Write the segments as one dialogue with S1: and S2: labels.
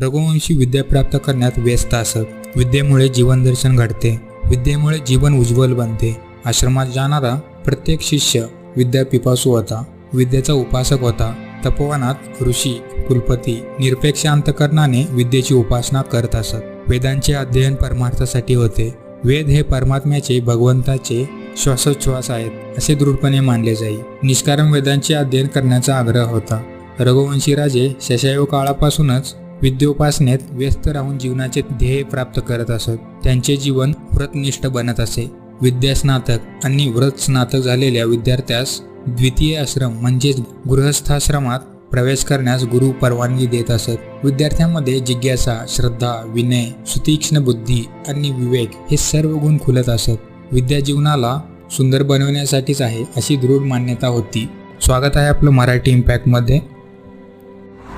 S1: रघुवंशी विद्या प्राप्त करण्यात व्यस्त असत. विद्येमुळे जीवनदर्शन घडते. विद्येमुळे जीवन उज्ज्वल बनते. आश्रमात जाणारा प्रत्येक शिष्य विद्या पिपासू होता. विद्येचा उपासक होता. तपोवनात ऋषी कुलपती निरपेक्ष अंतकरणाने विद्येची उपासना करत असत. वेदांचे अध्ययन परमार्थासाठी होते. वेद हे परमात्म्याचे भगवंताचे श्वासोच्छ्वास आहेत असे दृढपणे मानले जाई. निष्कारण वेदांचे अध्ययन करण्याचा आग्रह होता. रघुवंशी राजे शशायू काळापासूनच विद्योपासनेत व्यस्त राहून जीवनाचे ध्येय प्राप्त करत असत. त्यांचे जीवन व्रतनिष्ठ बनत असे. विद्यास्नातक आणि व्रत स्नातक झालेल्या विद्यार्थ्यास द्वितीय आश्रम म्हणजेच गृहस्थाश्रमात प्रवेश करण्यास गुरु परवानगी देत असत. विद्यार्थ्यांमध्ये जिज्ञासा श्रद्धा विनय सुतीक्ष्ण बुद्धी आणि विवेक हे सर्व गुण खुलत असत. विद्या जीवनाला सुंदर बनवण्यासाठीच आहे अशी दृढ मान्यता होती. स्वागत आहे आपलं मराठी इम्पॅक्टमध्ये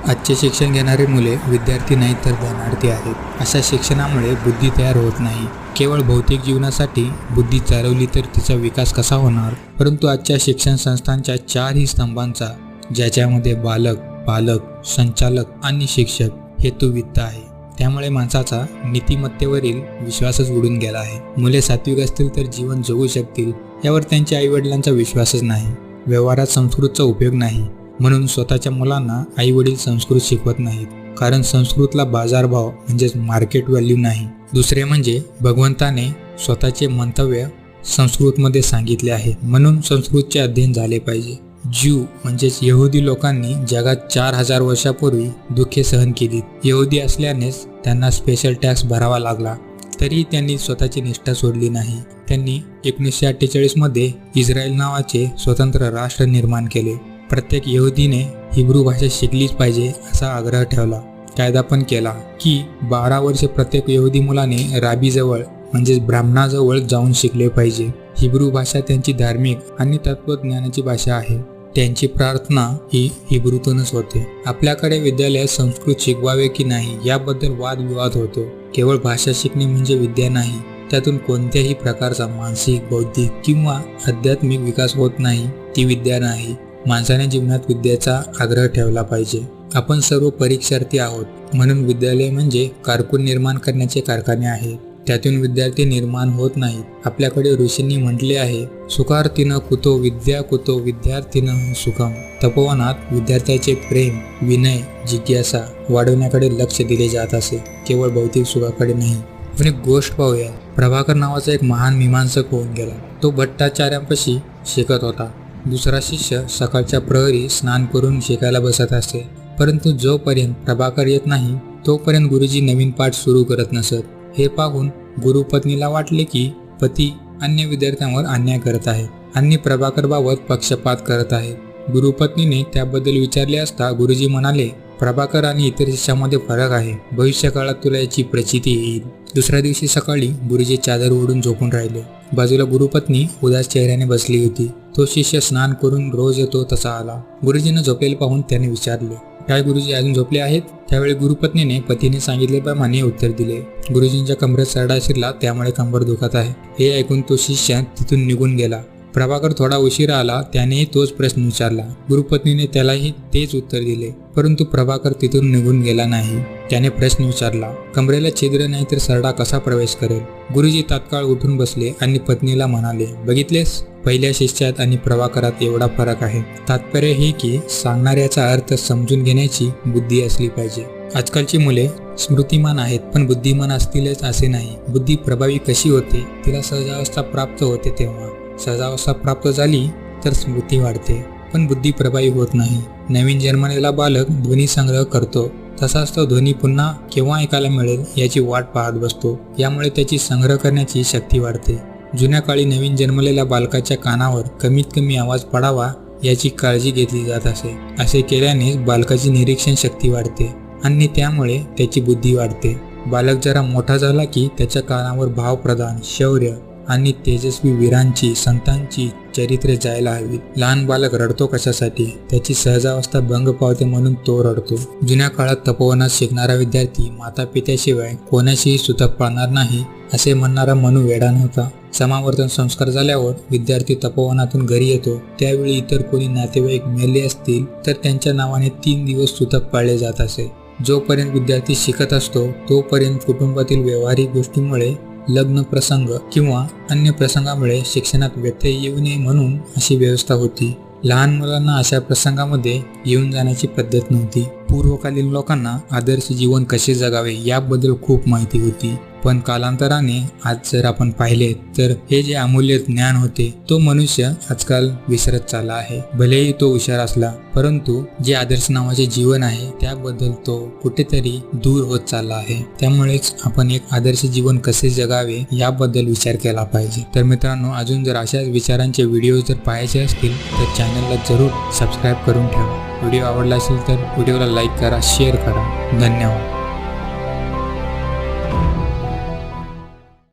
S1: आजचे शिक्षण घेणारे मुले विद्यार्थी नाही तर ज्ञानार्थी आहेत. अशा शिक्षणामुळे बुद्धी तयार होत नाही. केवळ भौतिक जीवनासाठी बुद्धी चालवली तर तिचा विकास कसा होणार? परंतु आजच्या शिक्षण संस्थांच्या चारही स्तंभांचा ज्याच्यामध्ये बालक पालक संचालक आणि शिक्षक हेतुवित्त आहे. त्यामुळे माणसाचा नीतिमत्तेवरील विश्वासच उडून गेला आहे. मुले सात्विक असतील तर जीवन जगू शकतील यावर त्यांच्या आईवडिलांचा विश्वासच नाही. व्यवहारात संस्कृतचा उपयोग नाही. म्हणून स्वतःच्या मुलांना आई वडील संस्कृत शिकवत नाहीत. कारण संस्कृतला बाजारभाव म्हणजेच मार्केट व्हॅल्यू नाही. दुसरे म्हणजे भगवंताने स्वतःचे मंतव्य संस्कृतमध्ये सांगितले आहे म्हणून संस्कृतचे अध्ययन झाले पाहिजे. ज्यू म्हणजेच यहुदी लोकांनी जगात चार हजार वर्षापूर्वी दुःखे सहन केली यहुदी असल्यानेच त्यांना स्पेशल टॅक्स भरावा लागला. तरी त्यांनी स्वतःची निष्ठा सोडली नाही. त्यांनी एकोणीसशे अठ्ठेचाळीसमध्ये इस्रायल नावाचे स्वतंत्र राष्ट्र निर्माण केले. प्रत्येक यहुदीने हिब्रू भाषा शिकलीच पाहिजे असा आग्रह ठेवला. कायदा पण केला की बारा वर्ष प्रत्येक यहुदी मुलाने राबीजवळ म्हणजेच ब्राह्मणाजवळ जाऊन शिकले पाहिजे. हिब्रू भाषा त्यांची धार्मिक आणि तत्वज्ञानाची भाषा आहे. त्यांची प्रार्थना ही हिब्रूतूनच होते. आपल्याकडे विद्यालयात संस्कृत शिकवावे की नाही याबद्दल वादविवाद होतो. केवळ भाषा शिकणे म्हणजे विद्या नाही. त्यातून कोणत्याही प्रकारचा मानसिक बौद्धिक किंवा आध्यात्मिक विकास होत नाही. ती विद्या नाही. माणसाने जीवनात विद्येचा आग्रह ठेवला पाहिजे. आपण सर्व परीक्षार्थी आहोत. म्हणून विद्यालय म्हणजे कारकून निर्माण करण्याचे कारखाने आहेत. त्यातून विद्यार्थी निर्माण होत नाहीत. आपल्याकडे ऋषींनी म्हटले आहे सुखार्थीनं कुतो विद्या कुतो विद्यार्थीनं सुखम. तपोवनात विद्यार्थ्याचे प्रेम विनय जिज्ञासा वाढवण्याकडे लक्ष दिले जात असे. केवळ भौतिक सुखाकडे नाही. आपण एक गोष्ट पाहूया. प्रभाकर नावाचा एक महान मीमांसक होऊन गेला. तो भट्टाचार्यांपाशी शिकत होता. दुसरा शिष्य सकाळच्या प्रहरी स्नान करून शिकायला बसत असे परंतु जोपर्यंत प्रभाकर येत नाही तोपर्यंत गुरुजी नवीन पाठ सुरू करत नसत. हे पाहून गुरुपत्नीला वाटले की पती अन्य विद्यार्थ्यांवर अन्याय करत आहे आणि प्रभाकर बाबत पक्षपात करत आहे. गुरुपत्नीने त्याबद्दल विचारले असता गुरुजी म्हणाले प्रभाकर आणि इतर शिष्यामध्ये फरक आहे. भविष्य काळात तुला याची प्रचिती येईल. दुसऱ्या दिवशी सकाळी गुरुजी चादर ओढून झोपून राहिले. बाजूला गुरुपत्नी उदास चेहऱ्याने बसली होती. तो शिष्य स्नान करून रोज येतो तसा आला. गुरुजीनं झोपलेले पाहून त्याने विचारले काय गुरुजी अजून झोपले आहेत? त्यावेळी गुरुपत्नीने पतीने सांगितल्याप्रमाणे उत्तर दिले गुरुजींच्या कमरेत सरडा शिरला त्यामुळे कंबर दुखत आहे. हे ऐकून तो शिष्य तिथून निघून गेला. प्रभाकर थोडा उशिरा आला त्यानेही तोच प्रश्न विचारला. गुरुपत्नीने त्यालाही तेच उत्तर दिले परंतु प्रभाकर तिथून निघून गेला नाही. त्याने प्रश्न विचारला कमरेला छिद्र नाही तर सरडा कसा प्रवेश करेल? गुरुजी तात्काळ उठून बसले आणि पत्नीला म्हणाले बघितलेस? पहिल्या शिष्यात आणि प्रभाकरात एवढा फरक आहे. तात्पर्य हे की सांगणाऱ्याचा अर्थ समजून घेण्याची बुद्धी असली पाहिजे. आजकालची मुले स्मृतिमान आहेत पण बुद्धिमान असतीलच असे नाही. बुद्धी प्रभावी कशी होते? तिला सहजावस्था प्राप्त होते तेव्हा. सहजावस्था प्राप्त झाली तर स्मृती वाढते. पण बुद्धी प्रभावी होत नाही. नवीन जन्मलेला बालक ध्वनी संग्रह करतो. तसाच तो ध्वनी पुन्हा केव्हा ऐकायला मिळेल याची वाट पाहत बसतो. यामुळे त्याची संग्रह करण्याची शक्ती वाढते. जुन्या काळी नवीन जन्मलेल्या बालकाच्या कानावर कमीत कमी आवाज पडावा याची काळजी घेतली जात असे. असे केल्याने बालकाची निरीक्षण शक्ती वाढते आणि त्यामुळे त्याची बुद्धी वाढते. बालक जरा मोठा झाला की त्याच्या कानावर भावप्रधान शौर्य आणि तेजस्वी वीरांची संतांची चरित्रे जायला हवी. लहान बालक रडतो कशासाठी? त्याची सहजावस्था भंग पावते म्हणून तो रडतो. जुन्या काळात तपोवनात शिकणारा विद्यार्थी माता पित्याशिवाय कोणाशीही सुतक पाळणार नाही असे म्हणणारा मनु वेडा नव्हता समावर्तन संस्कार झाल्यावर विद्यार्थी तपोवनातून घरी येतो. त्यावेळी इतर कोणी नातेवाईक मेले असतील तर त्यांच्या नावाने तीन दिवस सुतक पाळले जात असे. जोपर्यंत विद्यार्थी शिकत असतो तोपर्यंत कुटुंबातील व्यावहारिक गोष्टीमुळे लग्न प्रसंग किंवा अन्य प्रसंगामुळे शिक्षणात व्यत्यय येऊ नये म्हणून अशी व्यवस्था होती. लहान मुलांना अशा प्रसंगामध्ये येऊन जाण्याची पद्धत नव्हती. पूर्वकालीन लोकांना आदर्श जीवन कसे जगावे याबद्दल खूप माहिती होती. पण कालांतराने आज जर आपण पाहिले तर हे जे अमूल्य ज्ञान होते तो मनुष्य आजकाल विसरत चालला आहे. भलेही तो हुशार असला परंतु जे आदर्श नावाचे जीवन आहे त्याबद्दल तो कुठेतरी दूर होत चालला आहे. त्यामुळेच आपण एक आदर्श जीवन कसे जगावे याबद्दल विचार केला पाहिजे. तर मित्रांनो अजून जर अशाच विचारांचे व्हिडिओ जर पाहायचे असतील तर चॅनलला जरूर सबस्क्राईब करून ठेवा. व्हिडिओ आवडला असेल तर व्हिडिओला लाईक करा शेअर करा. धन्यवाद.